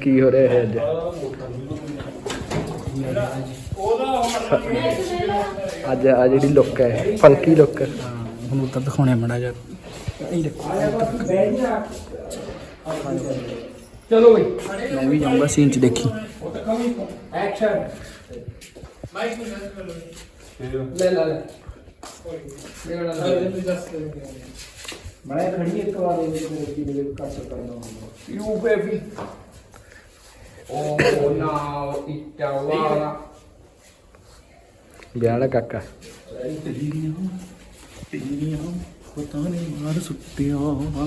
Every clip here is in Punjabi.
ਕੀ ਹੋ ਰਿਹਾ ਹੈ ਅੱਜ? ਅੱਜ ਆ ਜਿਹੜੀ ਲੁੱਕ ਹੈ ਫੰਕੀ ਲੁੱਕ ਹੁਣ ਉੱਤਰ ਦਿਖਾਉਣੇ ਮੜਾ ਜਾ ਚਲੋ ਬਈ। ਮੈਂ ਵੀ ਜਾਊਂਗਾ ਸੀਨ ਚ ਦੇਖੀ। ਐਕਸ਼ਨ ਲੈ ਲੈ ਲੈ। ਮੈਂ ਖੜੀ ਇੱਕ ਵਾਰ ਉਹਦੇ ਕੋਲ ਕੀ ਮੇਰੇ ਕੱਟ ਕਰਨਾ ਯੂ ਬੇਬੀ। ਓ ਨਾਓ ਇਟਾਵਾਲਾ ਵਿਆਹ ਦਾ ਕਾਕਾ। ਪਤਾ ਨਹੀਂ ਮਾਰ ਸੁੱਤਿਆ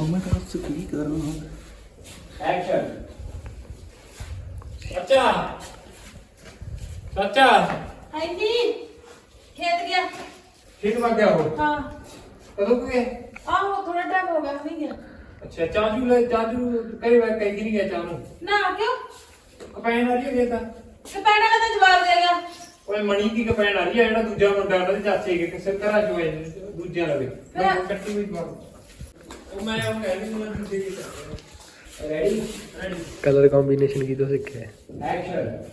ਮੈਂ ਦੱਸ ਕੀ ਕਰਾਂ। ਐਕਸ਼ਨ ਸੱਚਾ। ਸੱਚਾ। ਹਾਂਜੀ। ਖੇਤ ਗਿਆ। ਠੀਕ ਲੱਗ ਗਿਆ ਉਹ? ਹਾਂ। ਕਦੋਂ ਕੁ ਗਏ ਆਹੋ ਥੋੜਾ ਟਾਈਮ ਹੋ ਗਿਆ ਨਹੀਂ ਗਿਆ। ਅੱਛਾ ਚਾਜੂ ਲੈ ਚਾਜੂ ਕਈ ਵਾਰ ਕਈ ਨਹੀਂ ਗਿਆ ਚਾਹ ਨੂੰ। ਨਾ ਕਿਉਂ? ਕਪੈਨ ਆ ਰਹੀ ਹੈ ਤਾਂ ਤੇ। ਪੈਣਾ ਵਾਲਾ ਤਾਂ ਜਵਾਬ ਦੇ ਗਿਆ। ਓਏ ਮਣੀ ਦੀ ਕਪੈਨ ਆ ਰਹੀ ਹੈ? ਜਿਹੜਾ ਦੂਜਾ ਮੁੰਡਾ ਉਹਨਾਂ ਦੇ ਚਾਚੇ ਕੇ ਕਿਸੇ ਹੋਏ ਨੇ, ਦੂਜਿਆਂ ਲਵੇ ਮੈਂ ਕੱਟੀ ਹੋਈ ਜਵਾਬ ਉਹ ਮੈਂ ਉਹ ਕਹਿ ਰਹੀ ਮੈਂ ਦੂਜੇ ਕੀ ਰੈਡੀ ਰੈਡੀ ਕਲਰ ਕੰਬੀਨੇਸ਼ਨ ਕੀ ਤੋਂ ਸਿੱਖਿਆ ਐਕਸ਼ਨ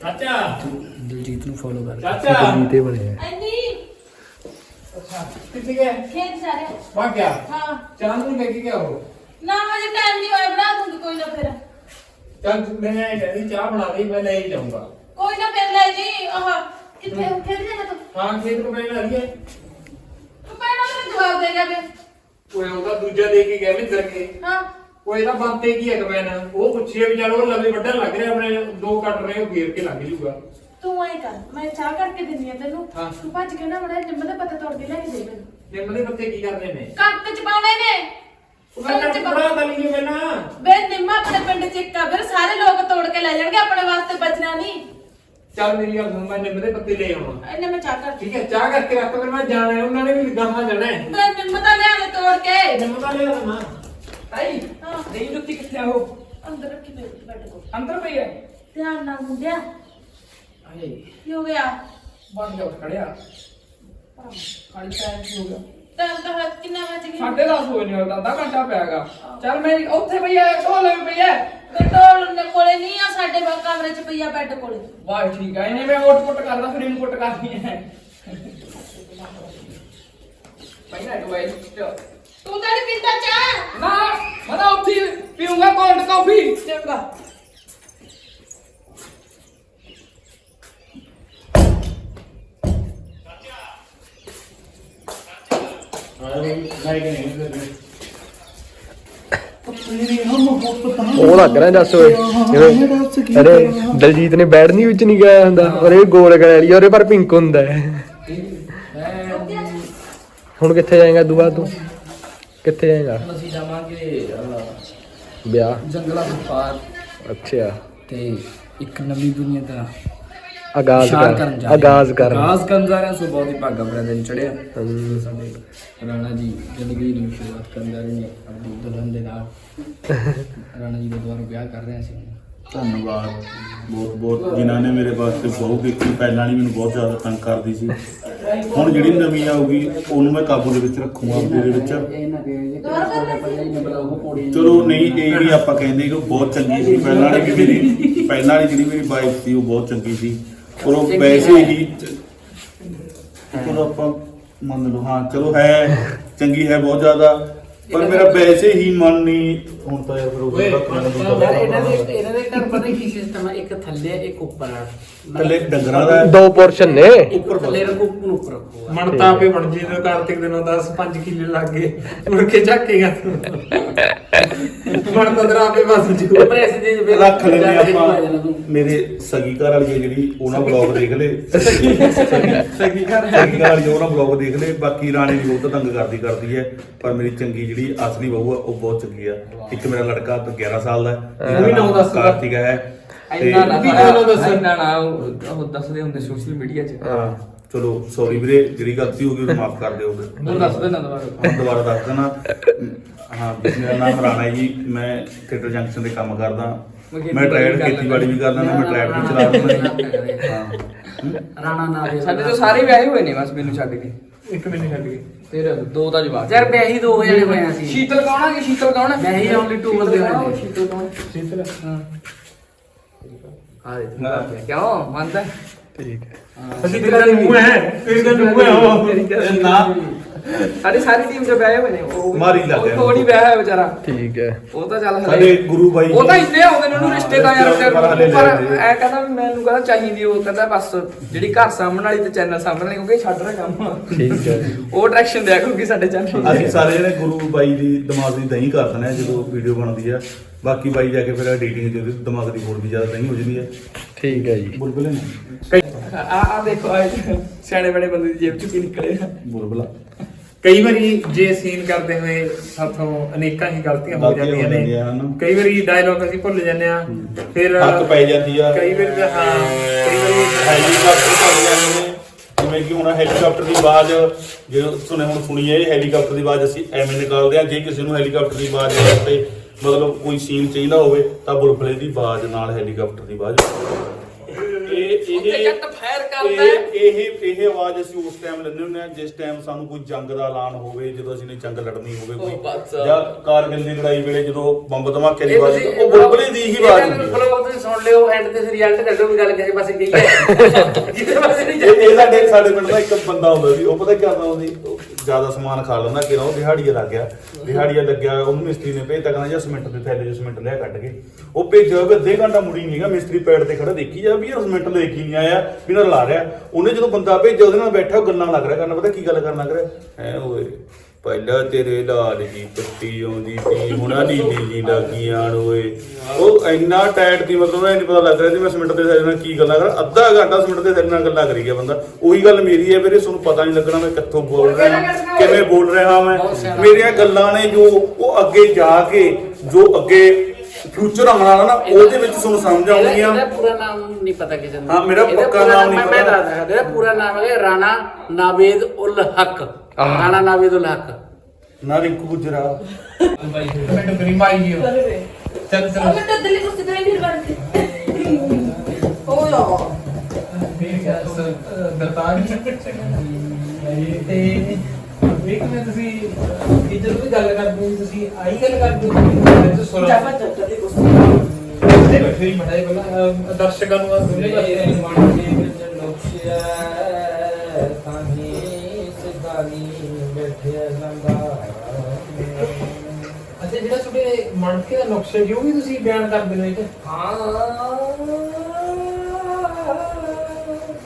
ਚਾਚਾ। ਦਿਲਜੀਤ ਨੂੰ ਫੋਲੋ ਕਰ। ਚਾਚਾ। ਜੀ ਤੇ ਬਣਿਆ ਐਨੀ। ਅੱਛਾ। ਕਿੱਥੇ ਗਿਆ? ਖੇਤ ਸਾਰੇ। ਵਾ ਗਿਆ? ਹਾਂ। ਚਾਹ ਨੂੰ ਲੈ ਕੇ ਗਿਆ? ਉਹ ਨਾ ਹਜੇ ਟਾਈਮ ਨਹੀਂ ਹੋਇਆ ਬਣਾ ਦੂੰਗੀ ਕੋਈ ਨਾ ਫਿਰ। ਚੱਲ ਤੂੰ ਮੈਂ ਕਹਿੰਦੀ ਚਾਹ ਬਣਾ ਦੇ ਮੈਂ ਲੈ ਹੀ ਜਾਊਂਗਾ। ਕੋਈ ਨਾ ਫਿਰ ਲੈ ਜੀ ਆਹ ਕਿੱਥੇ ਖੇਤ ਜਾਣਾ ਤੂੰ? ਹਾਂ ਖੇਤ ਕਪੈਨ ਆ ਰਹੀ ਹੈ। ਤੂੰ ਪੈਣਾ ਵਾਲਾ ਜਵਾਬ ਦੇ ਗਿਆ ਵੇ ਓਏ ਉਹਦਾ ਦੂਜਾ ਦੇ ਕੇ ਗਿਆ ਵਿੰਦਰ ਕੇ। ਹਾਂ। ਉਹ ਇਹਦਾ ਬੰਤੇ ਕੀ ਹੈ ਕਪੈਨ ਉਹ ਪੁੱਛਿਆ ਵੀ ਚੱਲ ਉਹ ਲੰਮੇ ਵੱਢਣ ਲੱਗ ਰਿਹਾ ਆਪਣੇ ਦੋ ਕੱਟ ਰਹੇ ਉਹ ਗੇਰ ਕੇ ਲੱਗ ਜੂਗਾ। ਤੂੰ ਐ ਕਰ ਮੈਂ ਚਾਹ ਕਰਕੇ ਦਿੰਦੀ ਆ ਤੈਨੂੰ। ਹਾਂ। ਤੂੰ ਭੱਜ ਕੇ ਨਾ ਬੜਾ ਨਿੰਮ ਦੇ ਪੱਤੇ ਤੋੜ ਕੇ ਲੈ ਕੇ ਦੇ ਮੈਨੂੰ। ਨਿੰਮ ਦੇ ਪੱਤੇ ਕੀ ਕਰਦੇ ਨੇ? ਕੱਟ ਚ ਪਾਉਣੇ ਨੇ। ਉਹ ਮੈਂ ਕੱਟ ਬੜਾ ਤਾਂ ਨਹੀਂ ਪਹਿਲਾਂ। ਬੇ ਨਿੰਮਾ ਆਪਣੇ ਪਿੰਡ ਚ ਇੱਕ ਆ ਫਿਰ ਸਾਰੇ ਲੋਕ ਤੋੜ ਕੇ ਲੈ ਜਾਣਗੇ ਆਪਣੇ ਵਾਸਤੇ ਬਚਣਾ ਨਹੀਂ। ਚੱਲ ਮੇਰੀ ਗੱਲ ਸੁਣ ਮੈਂ ਨਿੰਮ ਦੇ ਪੱਤੇ ਲੈ ਆਉਣਾ ਇਹਨੇ ਮੈਂ ਚਾਹ ਕਰਤੀ ਠੀਕ ਹੈ ਚਾਹ ਕਰਕੇ ਰੱਖ ਫਿਰ ਮੈਂ ਜਾਣਾ ਹੈ ਉਹਨਾਂ ਨੇ ਵੀ ਗਾਹਾਂ ਜਾਣਾ ਹੈ। ਬੇ ਨਿੰਮ ਤਾਂ ਲਿਆ ਦੇ ਤੋੜ ਕੇ। ਨਿੰਮ ਤਾਂ ਲੈ ਆਉਣਾ ਤਾਈ ਹਾਂ। ਨਹੀਂ ਜੁੱਤੀ ਕਿੱਥੇ ਆ ਉਹ? ਅੰਦਰ ਰੱਖੀ ਬੈ ਬੈਠ ਕੋ ਅੰਦਰ ਪਈ ਹੈ। ਧਿਆਨ ਨਾਲ ਮੁੰਡਿਆ। ਆਏ ਕੀ ਹੋ ਗਿਆ? ਬੰਦ ਜਾ ਖੜਿਆ। ਖਾਲੀ ਟਾਈਮ ਕੀ ਹੋ ਗਿਆ? ਤਾਂ ਤਾਂ ਹੱਥ ਕਿੰਨਾ ਵੱਜ ਗਿਆ? ਸਾਢੇ 10 ਹੋਏ ਨੇ ਅੱਧਾ ਅੱਧਾ ਘੰਟਾ ਪਿਆਗਾ ਚੱਲ ਮੈਂ ਉੱਥੇ ਪਈ ਹੈ ਢੋਲੇ ਪਈ ਹੈ ਬੇ ਢੋਲ ਦੇ ਕੋਲੇ ਨਹੀਂ ਆ ਸਾਡੇ ਬਾ ਕਮਰੇ ਚ ਪਈਆ ਬੈੱਡ ਕੋਲੇ। ਵਾਹ ਠੀਕ ਹੈ ਇਹਨੇ ਮੈਂ ਓਟ ਪੁੱਟ ਕਰਦਾ ਫਿਰ ਇਹਨੂੰ ਪੁੱਟ ਕਰਨੀ ਹੈ ਪਹਿਲਾਂ ਡੁਬਾਈ ਤੂੰ ਤਾਂ ਨੀ ਪੀਂਦਾ ਚਾਹ? ਨਾ ਮੈਂ ਤਾਂ ਉੱਥੇ ਹੀ ਪੀਊਂਗਾ ਕੋਲਡ ਕਾਫੀ ਚੰਗਾ। ਉਹ ਲੱਗ ਰਿਹਾ ਦੱਸ ਓਏ। ਜਿਵੇਂ ਅਰੇ ਦਲਜੀਤ ਨੇ ਬੈਠ ਨਹੀਂ ਵਿੱਚ ਨਹੀਂ ਗਿਆ ਹੁੰਦਾ। ਔਰ ਇਹ ਗੋਲ ਕਰ ਲਈ ਔਰ ਇਹ ਪਰ ਪਿੰਕ ਹੁੰਦਾ ਹੈ। ਹੁਣ ਕਿੱਥੇ ਜਾਏਗਾ ਦੁਬਾਰਾ ਤੂੰ? ਕਿੱਥੇ ਜਾਏਗਾ? ਅਸੀਂ ਜਾਵਾਂਗੇ ਵਿਆਹ। ਜੰਗਲਾਂ ਦੇ ਪਾਰ ਅੱਛਾ। ਤੇ ਇੱਕ ਨਵੀਂ ਦੁਨੀਆ ਦਾ ਆਗਾਜ਼ ਸ਼ਾਰ ਕਰ ਕਰਨ ਜਾ ਆਗਾਜ਼ ਕਰ। ਆਗਾਜ਼ ਕਰਨ ਜਾ ਰਹੇ ਹਾਂ, ਸੋ ਬਹੁਤ ਹੀ ਭਾਗਾ ਭਰਿਆ ਦਿਨ ਚੜਿਆ। ਸਾਡੇ ਰਾਣਾ ਜੀ ਜ਼ਿੰਦਗੀ ਦੀ ਸ਼ੁਰੂਆਤ ਕਰਨ ਜਾ ਰਹੇ ਨੇ ਆਪਣੀ ਦੁਲਹਨ ਦੇ ਨਾਲ। ਰਾਣਾ ਜੀ ਦਾ ਦੁਬਾਰਾ ਵਿਆਹ ਕਰ ਰਹੇ ਸੀ ਧੰਨਵਾਦ। ਬਹੁਤ ਬਹੁਤ ਜਿਨ੍ਹਾਂ ਨੇ ਮੇਰੇ ਵਾਸਤੇ ਬਹੁਤ ਕੀਤੀ ਪਹਿਲਾਂ ਨਹੀਂ ਮੈਨੂੰ ਬਹੁਤ ਜ਼ਿਆਦਾ ਤੰਗ ਕਰਦੀ ਸੀ। ਹੁਣ ਜਿਹੜੀ ਨਵੀਂ ਆਊਗੀ ਉਹਨੂੰ ਮੈਂ ਕਾਬੂ ਦੇ ਵਿੱਚ ਰੱਖੂੰਗਾ ਆਪਣੇ ਦੇ ਵਿੱਚ। ਚਲੋ ਨਹੀਂ ਇਹ ਨਹੀਂ ਆਪਾਂ ਕਹਿੰਦੇ ਕਿ ਉਹ ਬਹੁਤ ਚੰਗੀ ਸੀ। ਪਹਿਲਾਂ ਵਾਲੀ ਵੀ ਮੇਰੀ ਪਹਿਲਾਂ ਵਾਲੀ ਜਿਹੜੀ ਮੇਰੀ ਵਾਈਫ ਸੀ ਉਹ ਬਹੁਤ ਚੰਗੀ ਸੀ। ਪਰ ਉਹ ਵੈਸੇ ਹੀ। ਚਲੋ ਆਪਾਂ ਮੰਨ ਲਓ ਹਾਂ ਚਲੋ ਹੈ ਚੰਗੀ ਹੈ ਬਹੁਤ ਜ਼ਿਆਦਾ ਪਰ ਮੇਰਾ ਵੈਸੇ ਹੀ ਮਨ ਨਹੀਂ ਹੁਣ ਤਾਂ ਯਾਰ ਫਿਰ ਉਹ ਓਏ, ਯਾਰ ਇਹਨਾਂ ਦੇ ਇਹਨਾਂ ਦੇ ਘਰ ਪਤਾ ਕੀ ਸਿਸਟਮ ਹੈ ਇੱਕ ਥੱਲੇ ਇੱਕ ਉੱਪਰ ਆ। ਥੱਲੇ ਡੰਗਰਾਂ ਦਾ ਹੈ। ਦੋ ਪੋਰਸ਼ਨ ਨੇ। ਉੱਪਰ ਥੱਲੇ ਰੱਖੋ ਉੱਪਰ ਮਣਤਾ ਆਪੇ ਬਣ ਜੀ ਤੇ ਕਾਰਤਿਕ ਦਿਨੋਂ 10 5 ਕਿੱਲੇ ਲੱਗ ਗਏ। ਮੁੜ ਕੇ ਝਾਕੇਗਾ ਤੂੰ ਮਣਤਾ ਤੇਰਾ ਆਪੇ ਬਸ ਜੂ। ਉੱਪਰ ਦੇ ਵਿੱਚ ਰੱਖ ਲੈਨੇ ਜਾ ਪਾ ਆਪਾਂ। ਮੇਰੇ ਸਗੀ ਘਰ ਵਾਲੀ ਹੈ ਜਿਹੜੀ ਉਹਨਾਂ ਬਲੌਗ ਦੇਖ ਲੈ। ਸਗੀ ਘਰ ਸਗੀ ਘਰ ਵਾਲੀ ਉਹਨਾਂ ਬਲੌਗ ਦੇਖ ਲੈ। ਬਾਕੀ ਰਾਣੀ ਵੀ ਬਹੁਤ ਤੰਗ ਕਰਦੀ ਕਰਦੀ ਹੈ ਪਰ ਮੇਰੀ ਚੰਗੀ ਜਿਹੜੀ ਅਸਲੀ ਬਹੂ ਆ ਉਹ ਬਹੁਤ ਚੰਗੀ ਆ। ਇੱਕ ਮੇਰਾ ਲੜਕਾ ਤਾਂ 11 ਸਾਲ ਦਾ ਹੈ। ਉਹ ਵੀ ਨੌਂ ਦਸ। ਦਾ। ਕਾਰਤਿਕ ਹੈ। ਇੰਨਾ ਨਾ ਵੀ ਗੱਲ ਦੱਸ। ਇੰਨਾ ਨਾ ਉਹ ਉਹ ਦੱਸਦੇ ਹੁੰਦੇ ਸੋਸ਼ਲ ਮੀਡੀਆ 'ਚ। ਹਾਂ। ਚਲੋ ਸੌਰੀ ਵੀਰੇ ਜਿਹੜੀ ਗਲਤੀ ਹੋ ਗਈ ਉਹ ਮਾਫ ਕਰ ਦਿਓ। ਉਹ ਦੱਸ ਦੇ ਨਾ ਦੁਬਾਰਾ ਹੁਣ ਦੁਬਾਰਾ ਦੱਸ ਦੇਣਾ। ਹਾਂ ਵੀ ਮੇਰਾ ਨਾਮ ਰਾਣਾ ਜੀ ਮੈਂ ਥੀਏਟਰ ਜੰਕਸ਼ਨ ਦੇ ਕੰਮ ਕਰਦਾ। ਮੈਂ ਟ੍ਰੈਡ ਖੇਤੀਬਾੜੀ ਵੀ ਕਰਦਾ ਨਾ ਮੈਂ ਟ੍ਰੈਡ ਵੀ ਚਲਾ ਦਿੰਦਾ। ਹਾਂ। ਰਾਣਾ ਨਾ ਦੇ ਸਾਡੇ ਤੋਂ ਸਾਰੇ ਵਿਆਹੇ ਹੋਏ ਨੇ ਬਸ ਮੈਨੂੰ ਛੱਡ ਕੇ। ਇੱਕ ਮਿੰਟ ਛੱਡ ਗਏ ਤੇਰੇ ਦੋ ਦਾ ਜਵਾਬ। ਯਾਰ ਵਿਆਹੀ ਦੋ ਹੋ ਜਾਣੇ ਹੋਏ ਸੀ ਸ਼ੀਤਲ ਕੌਣ ਆ ਕਿ ਸ਼ੀਤਲ ਕੌਣ ਆ? ਵਿਆਹੀ only two ਬੰਦੇ ਹੋਏ ਨੇ। ਸ਼ੀਤਲ ਕੌਣ? ਸ਼ੀਤਲ। ਹਾਂ। ਆ ਦੇ ਕਿਉਂ? ਮੰਨਦਾ। ਠੀਕ ਹੈ। ਅਸੀਂ ਤੇਰਾ ਮੂੰਹ ਹੈ ਤੇਰੇ ਦਾ ਮੂੰਹ ਹੈ ਉਹ। ਨਾ ਸਾਡੀ ਸਾਰੀ ਟੀਮ ਚ ਵਿਆਹੇ ਹੋਏ ਨੇ ਉਹ। ਮਾਰੀ ਲੱਗ ਗਿਆ। ਉਹ ਥੋੜੀ ਵਿਆਹ ਹੈ ਵਿਚਾਰਾ। ਠੀਕ ਹੈ। ਉਹ ਤਾਂ ਚੱਲ ਹਲੇ- ਸਾਡੇ ਗੁਰੂ ਬਾਈ ਉਹ ਤਾਂ ਇੰਨੇ ਆਉਂਦੇ ਨੇ ਉਹਨੂੰ ਹਾਂ, ਰਿਸ਼ਤੇ ਤਾਂ ਯਾਰ ਰਿਸ਼ਤੇ ਪਰ ਹਲੇ ਪਰ ਲੈਂਦੇ। ਐ ਕਹਿੰਦਾ ਵੀ ਮੈਨੂੰ ਕਹਿੰਦਾ ਚਾਹੀਦੀ ਉਹ ਕਹਿੰਦਾ ਬਸ ਜਿਹੜੀ ਘਰ ਸਾਹਮਣ ਵਾਲੀ ਤੇ ਚੈਨਲ ਸਾਹਮਣ ਵਾਲੀ ਕਿਉਂਕਿ ਇਹ ਛੱਡ ਰਿਹਾ ਕੰਮ। ਠੀਕ ਹੈ। ਉਹ ਡਾਇਰੈਕਸ਼ਨ ਦਿਆ ਕਿਉਂਕਿ ਸਾਡੇ ਚੈਨਲ ਅਸੀਂ ਸਾਰੇ ਜਣੇ ਗੁਰੂ ਬਾਈ ਦੀ ਦਿਮਾਗ ਦੀ ਦਹੀਂ ਕਰ ਦਿੰਦੇ ਆ ਜਦੋਂ ਵੀਡੀਓ ਬਣਦੀ ਆ। ਬਾਕੀ ਬਾਈ ਜਾ ਕੇ ਫਿਰ ਐਡੀਟਿੰਗ ਜਿਹਦੀ ਦਿਮਾਗ ਦੀ ਹੋਰ ਵੀ ਜ਼ਿਆਦਾ ਦਹੀਂ ਹੋ ਜਾਂਦੀ ਹੈ ਠੀਕ ਹੈ ਜੀ। ਬੁਲਬੁਲੇ ਨੇ। ਆ ਆ ਦੇਖੋ ਆ ਸਿਆਣੇ ਬੜੇ ਬੰਦੇ ਦੀ ਜੇਬ ਚ ਕੀ ਨਿਕਲੇਗਾ ਬੁਲਬੁਲਾ। ਕਈ ਵਾਰੀ ਜੇ ਸੀਨ ਕਰਦੇ ਹੋਏ ਸਾਥੋਂ ਅਨੇਕਾਂ ਹੀ ਗਲਤੀਆਂ ਹੋ ਗਲਤੀਆਂ ਜਾਂਦੀਆਂ ਹੋ ਜਾਂਦੀਆਂ ਨੇ। ਹਨ। ਕਈ ਵਾਰੀ ਡਾਇਲੌਗ ਅਸੀਂ ਭੁੱਲ ਜਾਂਦੇ ਆ ਫਿਰ ਹੱਕ ਪੈ ਜਾਂਦੀ ਆ। ਕਈ ਵਾਰੀ ਤਾਂ ਹਾਂ ਕਈ ਵਾਰੀ ਹੈਲੀਕਾਪਟਰ ਚੱਲ ਜਾਂਦੇ ਨੇ ਜਿਵੇਂ ਕਿ ਹੁਣ ਹੈਲੀਕਾਪਟਰ ਦੀ ਆਵਾਜ਼ ਜੇ ਸੁਣੇ ਹੁਣ ਸੁਣੀਏ ਇਹ ਹੈਲੀਕਾਪਟਰ ਦੀ ਆਵਾਜ਼ ਅਸੀਂ ਐਵੇਂ ਨਿਕਾਲਦੇ ਆ ਜੇ ਕਿਸੇ ਨੂੰ ਹੈਲੀਕਾਪਟਰ ਦੀ ਆਵਾਜ਼ ਵਾਸਤੇ ਮਤਲਬ ਕੋਈ ਸੀਨ ਚਾਹੀਦਾ ਹੋਵੇ ਤਾਂ ਬੁਲਬੁਲੇ ਦੀ ਆਵਾਜ਼ ਨਾਲ ਹੈਲੀਕਾਪਟਰ ਦੀ ਆਵਾਜ਼। ਇਹ ਉੱਥੇ ਇਹ ਜੱਟ ਫਾਇਰ ਕਰਦਾ ਹੈ। ਇਹ ਇਹ ਇਹ ਆਵਾਜ਼ ਅਸੀਂ ਉਸ ਟਾਈਮ ਲੈਂਦੇ ਹੁੰਦੇ ਆ ਜਿਸ ਟਾਈਮ ਸਾਨੂੰ ਕੋਈ ਜੰਗ ਦਾ ਐਲਾਨ ਹੋਵੇ ਜਦੋਂ ਅਸੀਂ ਨੇ ਜੰਗ ਲੜਨੀ ਹੋਵੇ ਉਹ ਬਸ। ਕੋਈ ਜਾਂ ਕਾਰਗਿਲ ਦੀ ਲੜਾਈ ਵੇਲੇ ਜਦੋਂ ਬੰਬ ਧਮਾਕੇ ਦੀ ਆਵਾਜ਼ ਉਹ ਬੁਲਬੁਲੇ ਦੀ ਹੀ ਆਵਾਜ਼ ਹੁੰਦੀ ਹੈ ਬਲੌਗ ਤੁਸੀਂ ਸੁਣ ਲਿਓ ਐਂਡ ਤੇ ਰਿਜ਼ਲਟ ਕੱਢੋ ਵੀ ਗੱਲ ਕਿਸੇ ਪਾਸੇ ਗਈ ਹੈ ਕਿਸੇ ਪਾਸੇ ਨਹੀਂ ਇਹ ਇਹ ਸਾਡੇ ਸਾਡੇ ਪਿੰਡ ਦਾ ਇੱਕ ਬੰਦਾ ਹੁੰਦਾ ਸੀ ਉਹ ਪਤਾ ਕੀ ਕਰਦਾ ਉਹਦੀ ਜ਼ਿਆਦਾ ਸਮਾਨ ਖਾ ਲੈਂਦਾ ਕਿ ਉਹ ਦਿਹਾੜੀਆ ਲੱਗ ਗਿਆ। ਦਿਹਾੜੀਆ ਲੱਗਿਆ, ਉਹਨੂੰ ਮਿਸਤਰੀ ਨੇ ਭੇਜਤਾ, ਕਹਿੰਦਾ ਜਾਂ ਸੀਮੈਂਟ ਦੇ ਥੈਲੇ ਚ ਸੀਮੈਂਟ ਲਿਆ ਕੱਢ ਕੇ। ਉਹ ਭੇਜਿਆ ਵੀ ਅੱਧੇ ਘੰਟਾ ਮੁੜੀ ਨਹੀਂ ਹੈਗਾ, ਮਿਸਤਰੀ ਪੈੜ ਤੇ ਖੜਾ ਦੇਖੀ ਜਾ ਵੀ ਇਹ ਸੀਮੈਂਟ ਲੈ ਕੇ ਨਹੀਂ ਆਇਆ, ਵੀ ਨਾ ਲਾ ਰਿਹਾ। ਉਹਨੇ ਜਦੋਂ ਬੰਦਾ ਭੇਜਿਆ, ਉਹਦੇ ਨਾਲ ਬੈਠਾ, ਉਹ ਗੱਲਾਂ ਲੱਗ ਰਿਹਾ ਕਰਨ, ਪਤਾ ਕੀ ਗੱਲ ਕਰਨ ਲੱਗ ਰਿਹਾ? ਐ ਓਏ। ਪਹਿਲਾਂ ਤੇਰੇ ਲਾਲ ਜੀ ਪੱਟੀ ਆਉਂਦੀ ਪੀ ਹੁਣਾ ਨੀਲੀ ਜੀ ਲੱਗੀਆਂ ਓਏ। ਉਹ ਇੰਨਾ ਟਾਈਟ ਦੀ ਮਤਲਬ ਇਹ ਨਹੀਂ ਪਤਾ ਲੱਗ ਰਿਹਾ ਸੀ ਮੈਂ ਸਿਮੈਂਟ ਦੇ ਨਾਲ ਕੀ ਗੱਲਾਂ ਕਰਾਂ। ਅੱਧਾ ਘੰਟਾ ਸਿਮੈਂਟ ਦੇ ਨਾਲ ਗੱਲਾਂ ਕਰੀ ਗਿਆ ਬੰਦਾ। ਉਹੀ ਗੱਲ ਮੇਰੀ ਹੈ ਵੀਰੇ ਤੁਹਾਨੂੰ ਪਤਾ ਨਹੀਂ ਲੱਗਣਾ ਮੈਂ ਕਿੱਥੋਂ ਬੋਲ ਰਿਹਾ ਕਿਵੇਂ ਬੋਲ ਰਿਹਾ ਮੈਂ। ਮੇਰੀਆਂ ਗੱਲਾਂ ਨੇ ਜੋ ਉਹ ਅੱਗੇ ਜਾ ਕੇ ਜੋ ਅੱਗੇ ਫਿਊਚਰ ਆਉਣ ਵਾਲਾ ਨਾ ਉਹਦੇ ਵਿੱਚ ਤੁਹਾਨੂੰ ਸਮਝ ਆਉਣਗੀਆਂ। ਇਹਦਾ ਪੂਰਾ ਨਾਮ ਨਹੀਂ ਪਤਾ ਕਿਸੇ ਨੂੰ। ਹਾਂ, ਮੇਰਾ ਇਹਦਾ ਪੱਕਾ ਪੂਰਾ ਨਾਮ ਨਹੀਂ ਮੈਂ- ਮੈਂ ਪਤਾ। ਦੱਸਦਾ ਇਹਦਾ ਪੂਰਾ ਨਾਮ ਹੈ ਰਾਣਾ ਨਾਵੇਦ ਉਲ ਹਕ। ਆਹ। ਰਾਣਾ ਨਾਵੇਦ ਉਲ ਹਕ। ਨਾ ਰਿੰਕੂ ਗੁਜਰਾ। ਮੈਂ ਟੁਕਰੀ ਮਾਈ ਜੀ ਚੱਲ ਚੱਲ ਮੈਂ ਤਾਂ ਦਿੱਲੀ ਕੁਰਸੀ ਤੇ ਨਹੀਂ ਬਣ ਕੇ ਹੋ ਦਰਤਾਰ ਤੇ ਇੱਕ ਮੈਂ ਤੁਸੀਂ ਇਹ ਜਦੋਂ ਵੀ ਗੱਲ ਕਰਦੇ ਹੋ ਤੁਸੀਂ ਆਈ ਗੱਲ ਕਰਦੇ ਹੋ ਤੇ ਸੁਣੋ ਚਾਪਾ ਚੱਟਾ ਦੀ ਕੁਰਸੀ ਨਹੀਂ ਬੈਠੇ ਹੀ ਮੜਾਈ ਪਹਿਲਾਂ ਅਹ, ਦਰਸ਼ਕਾਂ ਨੂੰ ਆਹ ਸੁਣਨੇ ਵਾਸਤੇ। ਮੇਰੇ ਮਨ ਦੇ ਵਿੱਚ ਨੁਕਸਿਆ ਤਾਹੀ ਸਿਧਾਨੀ ਬੈਠਿਆ ਲੰਗਾ ਅੱਛਾ ਜਿਹੜਾ ਤੁਹਾਡੇ ਮਣਕੇ ਦਾ ਨਕਸ਼ਾ ਜੀ ਉਹ ਵੀ ਤੁਸੀਂ ਬਿਆਨ ਕਰਦੇ ਹੋ ਇਹ 'ਚ?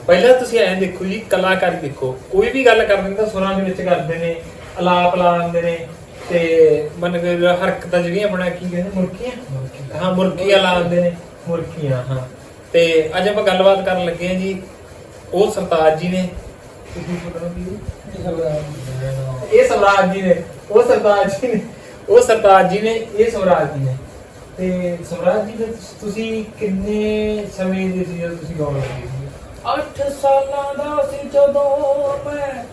ਪਹਿਲਾਂ ਤੁਸੀਂ ਐਂ ਦੇਖੋ ਜੀ ਕਲਾਕਾਰ ਦੇਖੋ। ਕੋਈ ਵੀ ਗੱਲ ਕਰਦੇ ਨੇ ਤਾਂ ਸੁਰਾਂ ਦੇ ਵਿੱਚ ਕਰਦੇ ਨੇ ਅਲਾਪ ਲਾਉਂਦੇ ਨੇ ਤੇ ਮਨ ਕੇ ਹਰਕਤਾਂ ਜਿਹੜੀਆਂ ਬਣਾ ਕੀ ਕਹਿੰਦੇ ਮੁਰਕੀਆਂ? ਹਾਂ ਮੁਰਕੀਆਂ ਲਾਉਂਦੇ ਨੇ। ਮੁਰਕੀਆਂ ਹਾਂ। ਤੇ ਅੱਜ ਆਪਾਂ ਗੱਲਬਾਤ ਕਰਨ ਲੱਗੇ ਹਾਂ ਜੀ ਉਹ ਸਰਤਾਜ ਜੀ ਨੇ। ਤੁਸੀਂ? ਇਹ ਸਵਰਾਜ ਜੀ ਨੇ। ਉਹ ਸਰਤਾਜ ਜੀ ਨੇ। ਉਹ ਸਰਤਾਜ ਜੀ ਨੇ। ਇਹ ਸਵਰਾਜ ਜੀ ਨੇ। ਤੇ ਸਵਰਾਜ ਜੀ ਦੇ ਤੁਸੀਂ ਕਿੰਨੇ ਸਮੇਂ ਦੇ ਸੀ ਤੁਸੀਂ ਗਾਉਣ ਲੱਗੇ? ਸੀ 8 ਸਾਲਾਂ ਦਾ ਸੀ ਜਦੋਂ ਮੈਂ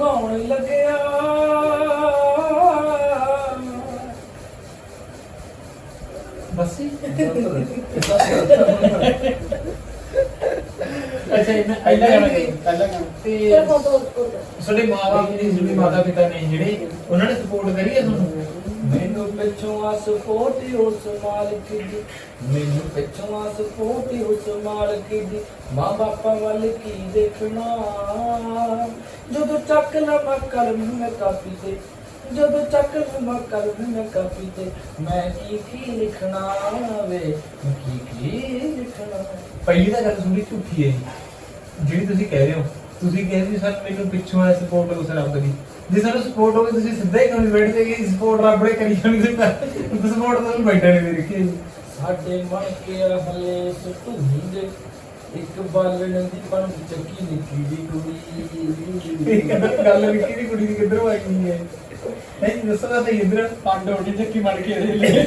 ਗਾਉਣ ਲੱਗਿਆ। ਬਸ? ਅੱਛਾ ਇਹਨਾਂ ਪਹਿਲਾਂ ਗਾਣਾ ਪਹਿਲਾਂ ਤੇ ਫਿਰ ਫੋਟੋ ਤੁਹਾਡੇ ਮਾਪੇ ਜਿਹੜੇ ਤੁਹਾਡੇ ਮਾਤਾ ਪਿਤਾ ਨੇ ਜਿਹੜੇ ਉਹਨਾਂ ਨੇ ਸਪੋਰਟ ਕਰੀ ਹੈ ਤੁਹਾਨੂੰ? ਮੈਨੂੰ ਪਿੱਛੋਂ ਆ ਸਪੋਰਟ ਉਸ ਮਾਲਕ ਦੀ। ਮੈਨੂੰ ਪਿੱਛੋਂ ਆ ਸਪੋਰਟ ਉਸ ਮਾਲਕ ਦੀ। ਮਾਂ ਬਾਪਾਂ ਵੱਲ ਕੀ ਦੇਖਣਾ? ਜਦੋਂ ਚੱਕ ਲਵਾਂ ਕਰਮ ਮੈਂ ਕਾਪੀ ਤੇ ਜਦੋਂ ਚੱਕ ਕਰਮ ਮੈਂ ਕਾਪੀ ਤੇ ਮੈਂ ਕੀ ਕੀ ਲਿਖਣਾ ਵੇ? ਮੈਂ ਕੀ ਕੀ ਲਿਖਣਾ? ਪਹਿਲੀ ਤਾਂ ਗੱਲ ਥੋੜੀ ਝੂਠੀ ਹੈ ਜਿਹੜੀ ਤੁਸੀਂ ਕਹਿ ਰਹੇ ਹੋ ਤੁਸੀਂ ਕਹਿੰਦੇ ਸਰ ਮੈਨੂੰ ਪਿੱਛੋਂ ਆ ਸਪੋਰਟ ਉਸ ਰੱਬ ਦੀ ਜੇ। ਸਾਨੂੰ ਸਪੋਰਟ ਹੋਵੇ ਤੁਸੀਂ ਸਿੱਧਾ ਹੀ ਕਮੀ ਬੈਠ ਜਾਈਏ ਸਪੋਰਟ ਰੱਬ ਨੇ ਕਰੀ ਜਾਣੀ ਸੀ ਸਪੋਰਟ ਤੁਹਾਨੂੰ ਬੈਠਾ ਨਹੀਂ ਮੇਰੇ ਕੀ ਸਾਡੇ ਮਨ ਕੇ ਹਲੇ ਸੁਤੂਹੀ ਦੇ ਇੱਕ ਬਾਲਣ ਦੀ ਪੰਜ ਚੱਕੀ ਨਿੱਕੀ ਦੀ ਕੁੜੀ। ਗੱਲ ਵਿੱਕੀ ਦੀ ਕੁੜੀ ਦੀ ਕਿੱਧਰੋਂ ਆ ਗਈ ਹੈ? ਨਹੀਂ ਦੱਸੋ ਤਾਂ ਇੱਧਰ ਪੰਡ ਉੱਡੀ ਚੱਕੀ ਮੜ ਕੇ ਦੇ ਲੈ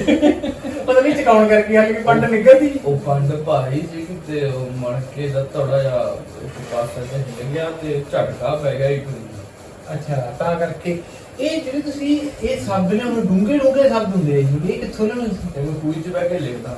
ਪਤਾ ਨਹੀਂ ਚਕਾਉਣ ਕਰਕੇ ਆ ਕਿ ਪੰਡ ਨਿਕਲਦੀ ਉਹ ਪੰਡ ਭਾਈ ਸੀ ਤੇ ਉਹ ਮਣ ਕੇ ਦਾ ਥੋੜਾ ਜਿਹਾ ਇੱਕ ਪਾਸੇ ਤੇ ਹਿੱਲ ਗਿਆ ਤੇ ਝਟਕਾ ਪੈ ਗਿਆ ਇੱਕ ਅੱਛਾ ਤਾਂ ਕਰਕੇ। ਇਹ ਜਿਹੜੇ ਤੁਸੀਂ ਇਹ ਸ਼ਬਦ ਨੇ ਉਹ ਡੂੰਘੇ ਡੂੰਘੇ ਸ਼ਬਦ ਹੁੰਦੇ ਜੀ ਇਹ ਕਿੱਥੋਂ ਲੈਣੇ ਇਹਨੂੰ ਕੂਈ ਚ ਬਹਿ ਕੇ ਲਿਖਦਾ।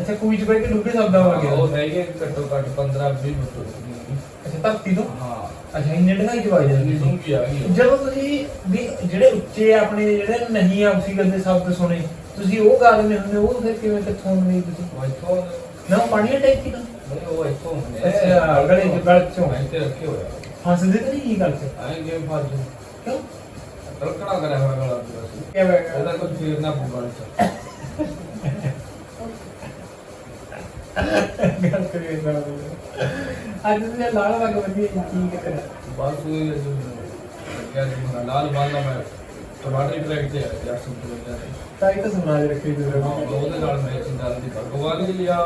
ਅੱਛਾ ਕੋਈ ਚ ਬੈ ਕੇ ਡੂੰਘੇ ਸ਼ਬਦਾਂ ਆ ਉਹ ਗਿਆ। ਹੈਗੇ ਘੱਟੋ ਘੱਟ 15 20 ਮਿੰਟ ਅੱਛਾ ਧਰਤੀ ਤੋਂ? ਹਾਂ। ਅੱਛਾ ਇੰਨੇ ਢੰਗਾਈ ਚ ਵਗ ਜਾਂਦੇ ਸੀ। ਡੂੰਘੀ ਆ ਗਈ ਜਦੋਂ ਤੁਸੀਂ ਵੀ ਜਿਹੜੇ ਉੱਚੇ ਆਪਣੇ ਜਿਹੜੇ ਨਹੀਂ ਆਕਸੀਜਨ ਦੇ ਸ਼ਬਦ ਸੁਣੇ ਤੁਸੀਂ ਉਹ ਗਾ ਲੈਂਦੇ ਹੁੰਦੇ ਉਹ ਫਿਰ ਕਿਵੇਂ ਕਿੱਥੋਂ ਨਹੀਂ ਤੁਸੀਂ? ਉਹ ਇੱਥੋਂ ਨਾ ਪਾਣੀ ਟਾਈਪ ਕੀ ਨਾ? ਨਹੀਂ ਉਹ ਇੱਥੋਂ ਹੁੰਦੇ ਅੱਛਾ, ਗਲੇ ਚ, ਗਲ ਚੋਂ। ਇੱਥੇ ਰੱਖੇ ਹੋਇਆ ਹੱਸਦੇ ਤਾਂ ਨਹੀਂ ਕੀ ਗੱਲ ਤੇ ਆਏ ਗੇਮ ਫਾਜ ਕਿਉਂ? ਤੜਕਣਾ ਕਰਿਆ ਹੋਇਆ ਗਲਾ ਪੂਰਾ। ਸੀ ਕੀ ਹੋਇਆ? ਇਹਦਾ ਕੁਝ ਫੇਰ ਨਾ ਪੂਗਾ ਗੱਲ ਕਰੀਏ ਨਾ ਅੱਜ ਤੁਸੀਂ ਲਾਲ ਰੰਗ ਵਧੀਆ ਕੀ ਕਰਿਆ ਬਸ ਉਹ ਮੈਂ ਲਾਲ ਬਾਲਾ ਮੈਂ ਟਮਾਟਰ ਟਰੈਕ ਤੇ ਆ ਯਾਰ ਸੁਣ ਕੇ ਤਾਂ ਇਹ ਤਾਂ ਸਮਾਜ ਰੱਖੀ ਤੁਸੀਂ ਉਹਦੇ ਨਾਲ ਮੈਂ ਚਿੰਤਾ ਦੀ ਭਗਵਾਨ ਜੀ ਲਿਆ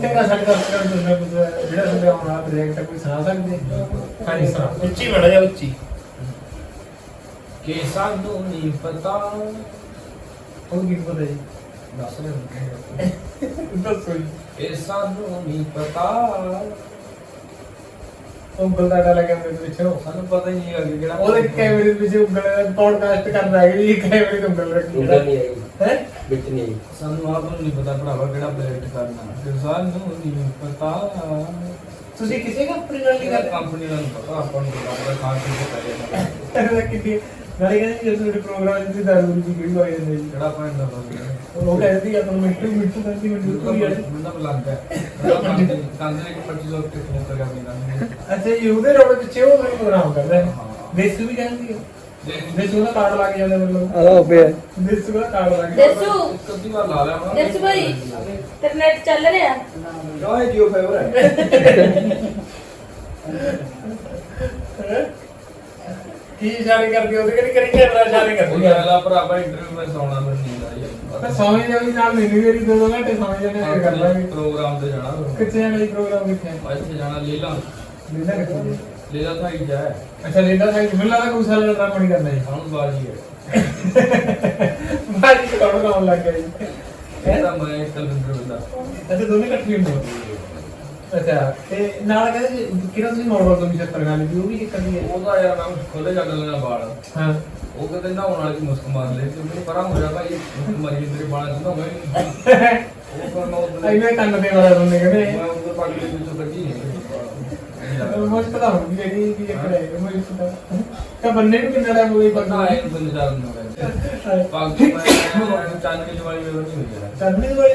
ਕਿੰਨਾ ਸਾਡਾ ਕਰ ਕੁਝ ਜਿਹੜਾ ਤੁਹਾਡੇ ਆਉਣਾ ਪ੍ਰੋਜੈਕਟ ਕੋਈ ਸੁਣਾ ਸਕਦੇ ਹਾਂਜੀ ਸੁਣਾ ਉੱਚੀ ਬੜਾ ਜਾ ਉੱਚੀ। ਕਿ ਸਾਨੂੰ ਨਹੀਂ ਪਤਾ। ਉਹ ਕੀ ਪਤਾ ਜੀ? ਦੱਸ ਰਹੇ ਦੱਸੋ ਜੀ ਕਿ ਸਾਨੂੰ ਨਹੀਂ ਪਤਾ ਉਂਗਲ ਦਾ ਡਾਲਾ ਕੈਮਰੇ ਦੇ ਪਿੱਛੇ ਉਹ। ਸਾਨੂੰ ਪਤਾ ਹੀ ਨਹੀਂ ਹੈ ਕਿ ਕਿਹੜਾ ਉਹਦੇ ਕੈਮਰੇ ਦੇ ਪਿੱਛੇ ਉਂਗਲ ਪੌਡਕਾਸਟ ਕਰਦਾ ਹੈ ਜੀ ਕੈਮਰੇ ਤੇ ਉਂਗਲ ਰੱਖੀ ਉਂਗਲ ਨਹੀਂ ਆਈ ਹੈ ਵਿੱਚ ਨਹੀਂ ਆਈ ਸਾਨੂੰ ਆਪ ਨੂੰ ਨਹੀਂ ਪਤਾ ਭਰਾਵਾ ਕਿਹੜਾ ਪ੍ਰੋਜੈਕਟ ਕਰਨਾ ਕਿ ਸਾਨੂੰ ਨਹੀਂ ਪਤਾ ਤੁਸੀਂ ਕਿਸੇ ਕੰਪਨੀ ਨਾਲ ਨਹੀਂ ਕਿਹੜਾ ਕਰਦੇ ਕੰਪਨੀ ਦਾ ਨਹੀਂ ਪਤਾ ਆਪਾਂ ਨੂੰ ਪਤਾ ਖਾਣ ਪੀਣ ਦਾ ਕਰੇ ਕਿਤੇ ਨਾਲੇ ਕਹਿੰਦੇ ਜੇ ਤੁਹਾਡੇ ਪ੍ਰੋਗਰਾਮ ਵਿੱਚ ਦਾਰੂ ਦੀ ਵੀਡੀਓ ਆ ਜਾਂਦੀ ਜੀ ਕਿਹੜਾ ਪੁਆਇੰਟ ਦਾ ਬਸ ਉਹ ਕਹਿੰਦੀ ਆ ਤੁਹਾਨੂੰ ਮਿੰਟੂ ਮਿੰਟੂ ਕਹਿੰਦੀ ਮਿੰਟੂ ਤੂੰ ਯਾਰ ਮੈਨੂੰ ਲੱਗਦਾ ਹੈ। ਕੰਦੇ ਇੱਕ 25 ਲੋਕ ਤੇ ਫੋਨ ਕਰ ਗਿਆ ਅੱਛਾ ਜੀ ਉਹਦੇ ਰੋਡ ਪਿੱਛੇ ਉਹ ਮੈਨੂੰ ਪ੍ਰੋਗਰਾਮ ਕਰਦਾ। ਦੇਸੂ ਵੀ ਕਹਿੰਦੀ ਹੈ। ਦੇਖ ਦੇਸੂ ਦਾ ਕਾਰਡ ਲੱਗ ਜਾਂਦਾ ਮਤਲਬ ਆਦਾ ਪਿਆ ਦੇਸੂ ਦਾ ਕਾਰਡ ਲੱਗ ਜਾਂਦਾ। ਦੇਸੂ ਅੱਧੀ ਵਾਰ ਲਾ ਲਿਆ ਹੋਣਾ। ਦੇਸੂ ਭਾਈ ਤੇਰਾ ਨੈਟ ਚੱਲ ਰਿਹਾ? ਹੈ ਜੀਓ ਫਾਈਬਰ ਹੈਂ? ਕੀ ਇਸ਼ਾਰੇ ਕਰਦੀ ਉਹਦੇ ਕਿਹੜੀ ਕਿਹੜੀ ਕੈਮਰਾ ਇਸ਼ਾਰੇ ਉਹ ਕਰਦੀ ਆ ਅਗਲਾ ਭਰਾਵਾ ਇੰਟਰਵਿਊ ਵਿੱਚ ਸੌਣਾ ਮੈਨੂੰ ਨੀਂਦ ਆਈ ਮੈਂ ਹੈ ਸਮਝ ਜਾ ਵੀ ਨਾਲ ਮੈਨੂੰ ਵੀ ਦੋ ਦੋ ਘੰਟੇ ਸਮਝ ਜਾਣੇ ਆ ਕਰ ਲਾਂਗੇ। ਪ੍ਰੋਗਰਾਮ ਤੇ ਜਾਣਾ ਕਿੱਥੇ ਜਾਣਾ ਜੀ ਪ੍ਰੋਗਰਾਮ ਕਿੱਥੇ? ਹੈ ਇੱਥੇ ਜਾਣਾ ਲੀਲਾ। ਲੀਲਾ ਕਿੱਥੇ? ਲੀਲਾ ਥਾਈ ਜਾ। ਹੈ ਅੱਛਾ ਲੀਲਾ ਸਾਈਡ ਮੈਨੂੰ ਲੱਗਦਾ ਕੋਈ ਸਾਰਾ ਡਰਾਮਾ ਨਹੀਂ ਕਰਨਾ ਜੀ। ਸਾਨੂੰ ਬਾਜੀ ਹੈ। ਬਾਜੀ ਕੌਣ ਕੌਣ ਲੱਗ ਗਿਆ ਜੀ? ਇਹ ਤਾਂ ਮੈਂ ਕਲਵਿੰਦਰ ਦਾ। ਅੱਛਾ ਦੋਨੇ ਇਕੱਠੇ ਹੁੰਦੇ ਹੋ। ਅੱਛਾ ਤੇ ਨਾਲ ਕਹਿੰਦੇ ਜੀ, ਕਿਹੜਾ ਤੁਸੀਂ ਮੋੜਵਾ ਤੋਂ 76 ਗੱਲ ਦੀ ਉਹ ਵੀ ਇੱਕ ਦੀ ਹੈ? ਉਹਦਾ ਯਾਰ ਮੈਂ ਖੋਲੇ ਜਾ ਲੈਣਾ ਬਾਲ ਹਾਂ। ਉਹ ਕਹਿੰਦੇ ਨਾ ਉਹਨਾਂ ਵਾਲੀ ਮੁਸਕ ਮਾਰ ਲੈ ਤੇ ਮੈਨੂੰ ਪਰਾਂ ਹੋ ਜਾ ਭਾਈ ਮੁਸਕ ਮਾਰੀ ਤੇਰੇ ਬਾਲਾਂ ਚ ਨਾ ਹੋਵੇ ਉਹ ਫਿਰ ਮੈਂ ਉਹਦੇ ਐਵੇਂ ਕੰਨ ਤੇ ਵਾਲਾ ਬੰਦੇ ਕਹਿੰਦੇ ਮੈਂ ਉਹਦੇ ਪੱਗ ਦੇ ਵਿੱਚੋਂ ਨਹੀਂ ਮੁਸ਼ਕ ਤਾਂ ਹੁੰਦੀ ਹੈ ਕਿ ਕੀ ਇੱਕ ਹੈ ਮੁਸ਼ਕ ਤਾਂ। ਤਾਂ ਬੰਨੇ ਨੂੰ ਕਿੰਨਾ ਟਾਈਮ ਹੋ ਗਿਆ ਪਤਾ ਹੈ ਬੰਦੇ ਚਾਰ ਨੂੰ ਕਹਿੰਦੇ ਪੱਗ ਮੈਂ ਚਾਂਦਨੀ ਜਵਾਲੀ ਵੇਲੇ ਨਹੀਂ ਹੋਈ ਚੰਨੀ ਦੀ ਵਾਲੀ?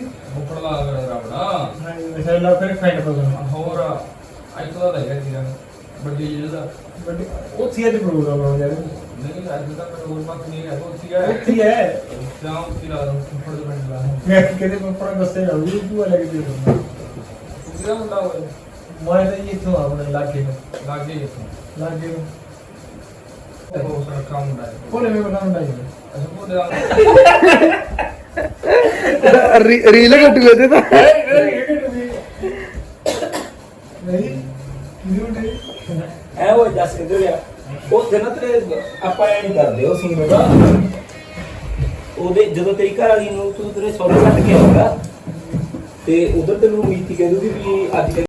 ਦਾ ਰਾਵਣ ਜਿਹਾ ਹੁੰਦੇ ਆ ਯਾਰ ਯਾਰ ਤੂੰ ਮੁੱਕੜ ਲਾ ਹਾਂ ਫਿਰ ਫਾਈਟ ਪਸੰਦ ਹੋਰ ਅੱਜ ਤੋਂ ਦਾ ਹੈਗਾ ਜੀਰਾ ਵੱਡੀ ਜਿਹਦਾ। ਬਟ ਉਹ ਸੀ ਅੱਜ ਪ੍ਰੋਗਰਾਮ ਹੋ ਜਾਵੇ ਨਹੀਂ ਅੱਜ ਦਾ ਮੈਂ ਹੋਰ ਬਾਤ ਨਹੀਂ ਹੈ ਸੀ ਹੈ ਉੱਥੇ ਹੀ ਹੈ। ਜਾਂ ਉੱਥੇ ਲਾ ਦੋ ਫੜ ਦੇ ਪਿੰਡ ਲਾ ਕਿਤੇ ਪਪੜਾ ਦੱਸੇ ਨਾ ਉਹ ਤੂੰ ਅਲੱਗ ਦੇ ਦੋ। ਕਿਹਦਾ ਮੁੰਡਾ ਹੋਵੇ ਮੈਂ ਤਾਂ ਜੀ ਇੱਥੋਂ ਆਉਣਾ ਲਾਗੇ ਨੂੰ। ਲਾਗੇ ਇੱਥੋਂ। ਲਾਗੇ ਨੂੰ। ਉਹ ਸਾਰਾ ਕੰਮ ਹੁੰਦਾ ਹੈ ਕੋਲੇ ਮੈਂ ਬਣਾਉਂਦਾ ਜੀ। ਅੱਛਾ ਬੋਲੇ ਆ ਰੀਲ ਘਟੂ ਇਹਦੇ ਤਾਂ ਨਹੀਂ ਕਿਉਂ ਐ ਉਹ ਦੱਸ ਕਿੱਧਰ ਗਿਆ ਉਹ ਨਾ ਤੇਰੇ ਆਪਾਂ ਐ ਨਹੀਂ ਕਰਦੇ ਉਹ ਸੀਨ ਉਹਦਾ। ਉਹਦੇ ਜਦੋਂ ਤੇਰੀ ਘਰ ਵਾਲੀ ਨੂੰ ਤੂੰ ਤੇਰੇ ਸੌਰੇ ਛੱਡ ਕੇ ਆਉਂਦਾ ਤੇ ਉਧਰ ਤੈਨੂੰ ਮੀਤੀ ਕਹਿੰਦੀ ਵੀ ਅੱਜ